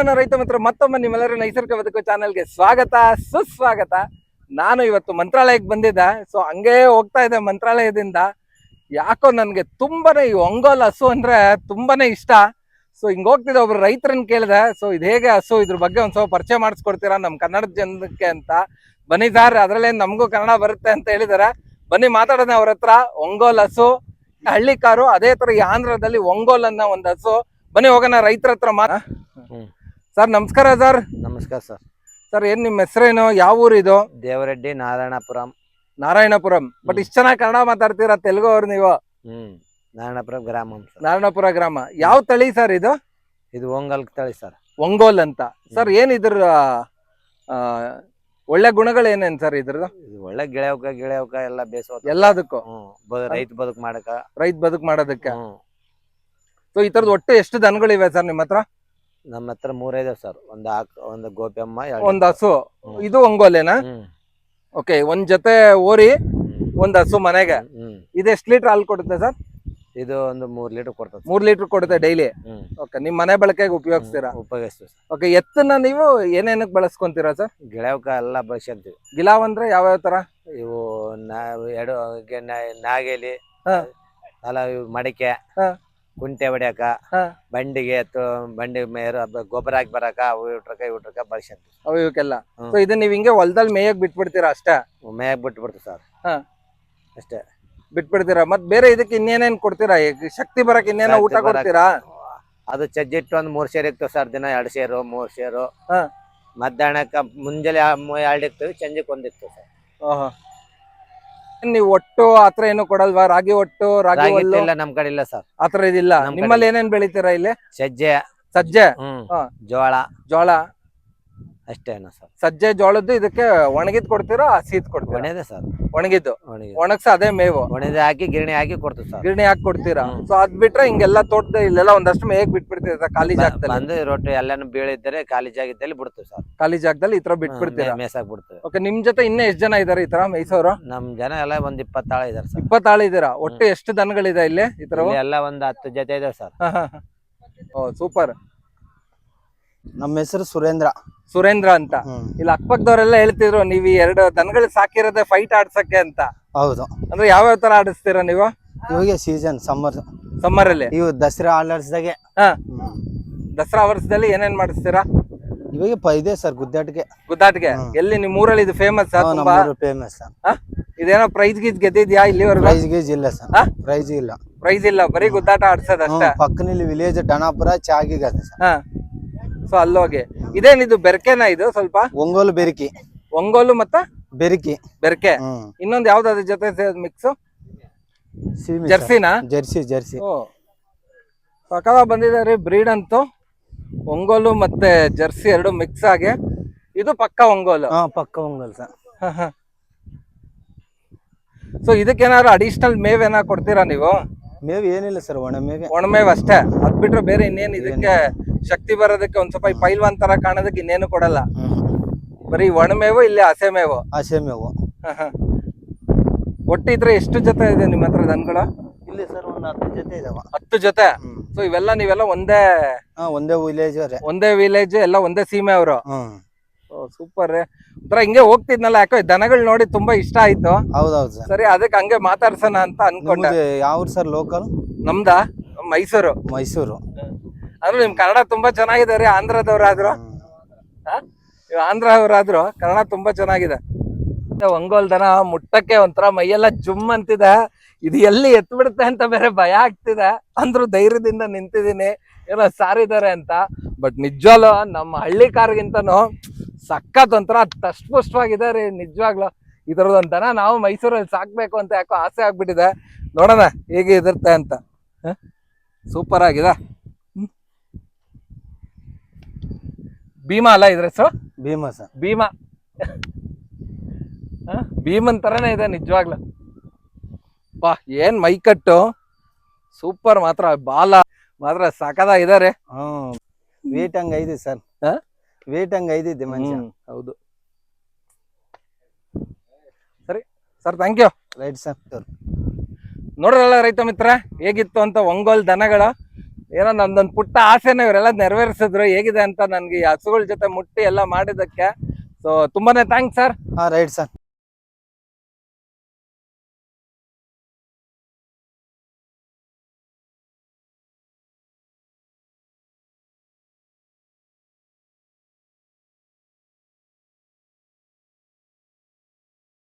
ನನ್ನ ರೈತ ಮಿತ್ರ, ಮತ್ತೊಮ್ಮೆ ನಿಮ್ಮೆಲ್ಲರ ನೈಸರ್ಗಿಕ ಬದುಕು ಚಾನೆಲ್ಗೆ ಸ್ವಾಗತ, ಸುಸ್ವಾಗತ. ನಾನು ಇವತ್ತು ಮಂತ್ರಾಲಯಕ್ಕೆ ಬಂದಿದ್ದೆ. ಸೊ ಹಂಗೇ ಹೋಗ್ತಾ ಇದೆ ಮಂತ್ರಾಲಯದಿಂದ. ಯಾಕೋ ನನಗೆ ತುಂಬಾನೇ ಈ ಒಂಗೋಲ್ ಹಸು ಅಂದ್ರೆ ತುಂಬಾನೇ ಇಷ್ಟ. ಸೊ ಹಿಂಗೆ ಹೋಗ್ತಿದ್ದೆ, ಒಬ್ರು ರೈತರನ್ನ ಕೇಳಿದೆ. ಸೊ ಇದು ಹೇಗೆ ಹಸು? ಇದ್ರ ಬಗ್ಗೆ ಒಂದು ಸ್ವಲ್ಪ ಪರಿಚಯ ಮಾಡಿಸ್ಕೊಡ್ತೀರಾ? ನಮ್ಮ ಕನ್ನಡ ಜನಕ್ಕೆ ಅಂತ. ಬನ್ನಿ ಸರ್ ಅದ್ರಲ್ಲೇ ನಮಗೂ ಕನ್ನಡ ಬರುತ್ತೆ ಅಂತ ಹೇಳಿದ್ದಾರೆ ಬನ್ನಿ ಮಾತಾಡೋಣ ಅವ್ರ ಹತ್ರ. ಒಂಗೋಲ್ ಹಸು ಹಳ್ಳಿ ಕಾರು ಅದೇ ತರ ಈ ಆಂಧ್ರದಲ್ಲಿ ಒಂಗೋಲ್ ಅನ್ನೋ ಒಂದು ಹಸು. ಬನ್ನಿ ಹೋಗೋಣ, ರೈತರ ಹತ್ರ ಮಾತಾ. ಸರ್ ನಮಸ್ಕಾರ ಸರ್. ನಮಸ್ಕಾರ ಸರ್. ಸರ್ ಏನ್ ನಿಮ್ ಹೆಸರೇನು? ಯಾವ ಊರು ಇದು ದೇವರೆಡ್ಡಿ ನಾರಾಯಣಪುರಂ. ನಾರಾಯಣಪುರಂ. ಬಟ್ ಇಷ್ಟ ಚೆನ್ನಾಗಿ ಕನ್ನಡ ಮಾತಾಡ್ತೀರಾ ತೆಲುಗು ಅವ್ರು ನೀವು? ಹ್ಮ್. ನಾರಾಯಣಪುರಂ ಗ್ರಾಮ ಸರ್. ನಾರಾಯಣಪುರ ಗ್ರಾಮ. ಯಾವ ತಳಿ ಸರ್ ಇದು? ಇದು ಒಂಗಲ್ ತಳಿ ಸರ್. ಒಂಗೋಲ್ ಅಂತ. ಸರ್ ಏನ್ ಇದ್ರ ಆ, ಒಳ್ಳೆ ಗುಣಗಳು ಏನೇನ್ ಸರ್ ಇದ್ರದ್ದು? ಇದು ಒಳ್ಳೆ ಗಿಳೆವಕ ಗಿಳೆವಕ ಎಲ್ಲ ಬೇಸೋ ಎಲ್ಲದಕ್ಕೂ. ಹ್ಮ್. ರೈತ ಬದುಕು ಮಾಡಕ. ರೈತ ಬದುಕು ಮಾಡೋದಕ್ಕೆ. ಹ್ಮ್. ಸೊ ಈ ತರದ್ ಒಟ್ಟು ಎಷ್ಟು ದನಗಳಿವೆ ಸರ್ ನಿಮ್ಮ ಹತ್ರ? ನಮ್ಮ ಹತ್ರ ಮೂರೈದಾವ್ ಸರ್ ಒಂದ್ ಆಕ್ ಒಂದು ಗೋಪಿಯಮ್ಮ ಎರಡ್ ಒಂದ್ ಹಸು. ಇದು ಒಂಗೋಲೆನಾ? ಹ್ಮ್. ಓಕೆ ಒಂದ್ ಜೊತೆ ಓರಿ. ಒಂದ್ ಹಸು ಮನೆಗೆ. ಹ್ಮ್ ಇದು ಎಷ್ಟು ಲೀಟರ್ ಹಾಲು ಕೊಡುತ್ತೆ ಸರ್ ಇದು ಒಂದು ಮೂರ್ ಲೀಟರ್ ಕೊಡ್ತದೆ ಮೂರ್ ಲೀಟರ್ ಕೊಡುತ್ತೆ ಡೈಲಿ ಹ್ಮ್. ಓಕೆ ನಿಮ್ ಮನೆ ಬಳಕೆಗೆ ಉಪಯೋಗಿಸ್ತೀರಾ? ಉಪಯೋಗಿಸ್ತೀವಿ ಸರ್ ಓಕೆ ಎತ್ತನ್ನ ನೀವು ಏನೇನಕ್ಕೆ ಬಳಸ್ಕೊಂತೀರಾ ಸರ್ ಗಿಳೆವಕ ಎಲ್ಲ ಬಳಸ್ಕೊಂತೀವಿ. ಗಿಲಾವ್ ಅಂದ್ರೆ ಯಾವ ತರ? ಇವು ನಾ ಎಡು ಗೆ- ನಾ- ನಾಗೇಲಿ ಹಾ. ಅಲ್ಲ ಇವು ಮಡಿಕೆ. ಹಾ. ಕುಂಟೆ ಹೊಡ್ಯಾಕ. ಬಂಡಿಗೆ ಅಥವಾ ಬಂಡಿ ಮೇರ ಗೊಬ್ಬರ ಹಾಕಿ ಬರಾಕ ಅವು ಇಟ್ರಕ ಇಟ್ರಕ ಬಳಸ್ಕೊಂತೀವಿ ಅವು ಇವಕ್ಕೆಲ್ಲ. ಸೊ ಇದನ್ನ ನೀವ್ ಹಿಂಗೆ ಹೊಲದಲ್ಲಿ ಮೇಯಕ್ ಬಿಟ್ಬಿಡ್ತೀರಾ ಅಷ್ಟೇ ಮೇಯಕ್ ಬಿಟ್ಟು ಬಿಡ್ತೀವಿ ಸರ್ ಹಾ. ಅಷ್ಟೇ ಬಿಟ್ಬಿಡ್ತೀರಾ ಮತ್ ಬೇರೆ ಇದಕ್ಕೆ ಇನ್ನೇನೇನ್ ಕೊಡ್ತೀರಾ ಶಕ್ತಿ ಬರಕ್ ಇನ್ನೇನ ಊಟ ಕೊಡ್ತೀರಾ ಅದು ಚಜ್ಜಿಟ್ಟು ಒಂದ್ ಮೂರ್ ಸೇರ್ ಇಕ್ತೇವೆ ಸರ್ ದಿನ ಎರಡ್ ಸೇರು ಮೂರ್ ಸೇರು ಹಾ. ಮಧ್ಯಾಹ್ನಕ್ಕ ಮುಂಜಾನೆ ಎರಡು ಇಕ್ತೇವೆ ಸಂಜೆಕ್ ಒಂದ್ ಇಕ್ತೇವೆ ಸರ್. ನೀವು ಒಟ್ಟು ಆತರ ಏನು ಕೊಡಲ್ವಾ? ರಾಗಿ ಒಟ್ಟು ರಾಗಿ ರಾಗಿ ಹುಲ್ಲು ಇಲ್ಲ ನಮ್ ಕಡೆ ಇಲ್ಲ ಸರ್ ಆತರ ಇದಿಲ್ಲ. ನಮ್ ಕಡೆ ನಿಮ್ಮಲ್ಲಿ. ಏನೇನ್ ಬೆಳಿತೀರಾ ಇಲ್ಲಿ? ಸಜ್ಜೆ ಸಜ್ಜೆ? ಹ್ಮ್ ಹಾ. ಜೋಳ. ಜೋಳ. ಅಷ್ಟೇನ ಸರ್ ಸಜ್ಜೆ ಜೋಳದ್ದು ಇದಕ್ಕೆ ಒಣಗಿದ್ ಕೊಡ್ತೀರಾ ಹಸಿದ್ ಕೊಡ್ತೀರಾ? ಒಣಗಿದೆ ಸರ್ ಒಣಗಿದ್ದು? ಒಣಗಿ ಒಣಗ್ಸ ಅದೇ ಮೇವು? ಒಣದೆ ಹಾಕಿ ಗಿರಣಿ ಹಾಕಿ ಕೊಡ್ತೀವಿ ಸರ್ ಗಿರಣಿ ಹಾಕಿ ಕೊಡ್ತೀರಾ? ಸೊ ಅದ್ ಬಿಟ್ರೆ ಹಿಂಗೆಲ್ಲ ತೋಟದ ಇಲ್ಲೆಲ್ಲ ಒಂದಷ್ಟು ಮೇಯಕ್ ಬಿಟ್ಬಿಡ್ತೀರಾ ಖಾಲಿ ಬ- ಜಾಗದಲ್ಲಿ? ಬಂದು ರೊಟ್ಟಿ ಎಲ್ಲಾನು ಬೀಳಿದ್ದರೆ ಖಾಲಿ ಜಾಗ ಇದ್ದಲ್ಲಿ ಬಿಡ್ತೀವಿ ಸರ್ ಖಾಲಿ ಜಾಗದಲ್ಲಿ ಈ ತರ ಬಿಟ್ಬಿಡ್ತೀರಾ? ಮೇಸಾಕ್ ಬಿಡ್ತೀವಿ. ಓಕೆ ನಿಮ್ ಜೊತೆ ಇನ್ನೂ ಎಷ್ಟ್ ಜನ ಇದಾರೆ ಈ ತರ ಮೈಸೂರು? ನಮ್ ಜನ ಎಲ್ಲ ಒಂದ್ ಇಪ್ಪತ್ತಾಳ ಇದಾರೆ ಸರ್ ಇಪ್ಪತ್ತಾಳು ಇದ್ದೀರಾ? ಒಟ್ಟು ಎಷ್ಟು ದನಗಳಿದೆ ಇಲ್ಲಿ ಈ ತರ? ಎಲ್ಲ ಒಂದ್ ಹತ್ತು ಜೊತೆ ಇದಾವೆ ಸರ್ ಓ ಸೂಪರ್ ನಮ್ಮ ಹೆಸರು ಸುರೇಂದ್ರ. ಸುರೇಂದ್ರ ಅಂತ. ಇಲ್ಲ ಇಲ್ಲಿ ಅಕ್ಕಪಕ್ಕದವರೆಲ್ಲ ಹೇಳ್ತಿದ್ರು ನೀವ್ ಈ ಎರಡು ದನಗಳು ಸಾಕಿರೋದೇ ಫೈಟ್ ಆಡ್ಸಕ್ಕೆ ಅಂತ. ಹೌದು. ಅಂದ್ರೆ ಯಾವ್ಯಾವ ತರ ಆಡಿಸ್ತೀರ ನೀವು? ಇವಾಗ ಸೀಸನ್ ಸಮ್ಮರ್ ಸಮ್ಮರ್ ಅಲ್ಲಿ ಇವು ದಸರಾ ಆಲರ್ಸ್ದಾಗೆ ಹಾ. ದಸರಾ ವರ್ಷದಲ್ಲಿ ಏನೇನ್ ಮಾಡಿಸ್ತೀರಾ? ಇವಾಗ ಪ ಇದೆ ಸರ್ ಗುದ್ದಾಟಿಗೆ. ಗುದ್ದಾಟ್ಗೆ? ಎಲ್ಲಿ ನಿಮ್ ಊರಲ್ಲಿ ಇದು ಫೇಮಸ್ ತುಂಬಾ? ಫೇಮಸ್? ಇದೇನೋ ಪ್ರೈಸ್ ಗೀಜ್ ಗೆದ್ದಿದ್ಯಾ ಇಲ್ಲಿವರೆಗೂ? ಪ್ರೈಸ್ ಗೀಜ್ ಇಲ್ಲ ಸರ್? ಪ್ರೈಸ್ ಇಲ್ಲ. ಪ್ರೈಸ್ ಇಲ್ಲ ಬರೀ ಗುದ್ದಾಟ ಆಡ್ಸದ ಪಕ್ಕನಲ್ಲಿ ವಿಲೇಜ್ ಡಣಾಪುರ ಚಾಗಿಗೆ ಸರ್. ಹಾ. ಸೊ ಅಲ್ಲೋಗಿ. ಇದೇನಿದು ಬೆರ್ಕೆನಾ ಇದು ಸ್ವಲ್ಪ? ಒಂಗೋಲು ಬೆರಿಕಿ. ಒಂಗೋಲು ಮತ್ತ ಬೆರಿಕಿ. ಬೆರಕೆ. ಇನ್ನೊಂದು ಇನ್ನೊಂದ್ ಯಾವ್ದು ಜೊತೆ ಮಿಕ್ಸ್. ಜರ್ಸಿನಾ? Jersey Jersey. ಸಕಲ ಬಂದಿದ್ದಾರೆ ಬ್ರೀಡ್ ಅಂತೂ. ಒಂಗೋಲು ಮತ್ತೆ ಜರ್ಸಿ ಎರಡು ಮಿಕ್ಸ್ ಆಗಿ. ಇದು ಪಕ್ಕ ಒಂಗೋಲು. ಹಾ ಪಕ್ಕ ಒಂಗೋಲ್ ಸರ್. ಸೊ ಇದಕ್ಕೇನಾದ್ರು ಅಡಿಷನಲ್ ಮೇವ್ ಏನಾರು ಕೊಡ್ತೀರಾ ನೀವು? ಮೇವು ಏನಿಲ್ಲ ಸರ್ ಒಣ ಮೇವ್. ಒಣ ಮೇವ್ ಅಷ್ಟೇ. ಅದ್ ಬಿಟ್ರೆ ಬೇರೆ ಇನ್ನೇನ್ ಇದಕ್ಕೆ ಶಕ್ತಿ ಬರೋದಕ್ಕೆ ಒಂದ್ ಸ್ವಲ್ಪ ಪೈಲ್ವಾನ್ ತರ ಕಾಣೋದಕ್ಕೆ ಇನ್ನೇನು ಕೊಡಲ್ಲ. ಬರೀ ಒಣಮೇವು ಇಲ್ಲಿ ಹಸೆಮೇವು ಹಸೆಮೇವು ಹಸೆ ಮೇವು. ಹ, ಹ. ಒಟ್ಟು ಇದ್ರೆ ಎಷ್ಟು ಜೊತೆ ಇದೆ ನಿಮ್ಮ ಹತ್ರ ದನಗಳು? ಇಲ್ಲಿ ಸರ್ ಒಂದು ಹತ್ತು ಜೊತೆ ಇದಾವ. ಹತ್ತು ಜೊತೆ? ಸೊ ಇವೆಲ್ಲ ನೀವೆಲ್ಲ ಒಂದೇ ಒಂದೇ ವಿಲೇಜ್ ಒಂದೇ ವಿಲೇಜ್ ಎಲ್ಲ ಒಂದೇ ಸೀಮೆ ಅವರು? ಸೂಪರ್ ಒಂಥರ ಹಿಂಗೆ ಹೋಗ್ತಿದ್ನಲ್ಲ ಯಾಕೋ ದನಗಳು ನೋಡಿ ತುಂಬಾ ಇಷ್ಟ ಆಯ್ತು. ಹೌದೌದು ಸರ್. ಸರಿ ಅದಕ್ಕೆ ಹಂಗೆ ಮಾತಾಡ್ಸೋಣ ಅಂತ ಅನ್ಕೊಂಡೆ. ಯಾವ ಸರ್ ಲೋಕಲ್ ನಮ್ದ? ಮೈಸೂರು. ಮೈಸೂರು. ಅಂದ್ರೆ ನಿಮ್ ಕನ್ನಡ ತುಂಬಾ ಚೆನ್ನಾಗಿದೆ ರೀ, ಆಂಧ್ರದವ್ರಾದ್ರು? ನೀವು ಆಂಧ್ರ ಅವರಾದ್ರು ಕನ್ನಡ ತುಂಬಾ ಚೆನ್ನಾಗಿದೆ. ಒಂಗೋಲ್ ದನ ಮುಟ್ಟಕ್ಕೆ ಒಂಥರ ಮೈಯೆಲ್ಲ ಜುಮ್ ಅಂತಿದೆ. ಇದು ಎಲ್ಲಿ ಎತ್ ಬಿಡುತ್ತೆ ಅಂತ ಬೇರೆ ಭಯ ಆಗ್ತಿದೆ. ಅಂದ್ರು ಧೈರ್ಯದಿಂದ ನಿಂತಿದ್ದೀನಿ. ಏನೋ ಸಾರಿದ್ದಾರೆ ಅಂತ. ಬಟ್ ನಿಜವಾಗ್ಲು ನಮ್ಮ ಹಳ್ಳಿ ಕಾರ್ಗಿಂತನೂ ಸಖತ್ ಒಂಥರ ತಷ್ಟಪುಷ್ಟವಾಗಿದೆ ರೀ, ನಿಜವಾಗ್ಲು. ದನ ನಾವು ಮೈಸೂರಲ್ಲಿ ಸಾಕ್ಬೇಕು ಅಂತ ಯಾಕೋ ಆಸೆ ಆಗ್ಬಿಟ್ಟಿದೆ. ನೋಡೋಣ, ಹೇಗೆ ಇದಿರುತ್ತೆ ಅಂತ. ಸೂಪರ್ ಆಗಿದೆ. ಭೀಮಾ ಅಲ್ಲ ಇದ್ರ ಹೆಸರು? ಭೀಮಾ ಸರ್. ಭೀಮಾ. ಹ? ಭೀಮನ್ ತರನೇ ಇದೆ ನಿಜವಾಗ್ಲ. ಬಾ ಏನ್ ಮೈಕಟ್ಟು ಸೂಪರ್ ಮಾತ್ರ ಬಾಲ. ಮಾತ್ರ ಸಕದ ಇದಾರೆ. ಹ್ಮ್. ವೇಟ್ ಹಂಗ ಐದು ಸರ್. ಹಾ? ವೇಟ್ ಹಂಗ ಐದಿದ್ದೆ ಮನುಷ್ಯ. ಹೌದು. ಸರಿ sir thank you right sir. ನೋಡ್ರಲ್ಲ ರೈತ ಮಿತ್ರ ಹೇಗಿತ್ತು ಅಂತ ಒಂಗೋಲ್ ದನಗಳ? ಏನೋ ನಂದೊಂದು ಪುಟ್ಟ ಆಸೆನ ಇವರೆಲ್ಲ ನೆರವೇರಿಸಿದ್ರು. ಹೇಗಿದೆ ಅಂತ ನನಗೆ ಹಸುಗಳ ಜೊತೆ ಮುಟ್ಟಿ ಎಲ್ಲ ಮಾಡಿದ್ದಕ್ಕೆ. ಸೊ ತುಂಬಾನೇ ಥ್ಯಾಂಕ್ಸ್ ಸರ್ ಹಾ ರೈಟ್ ಸರ್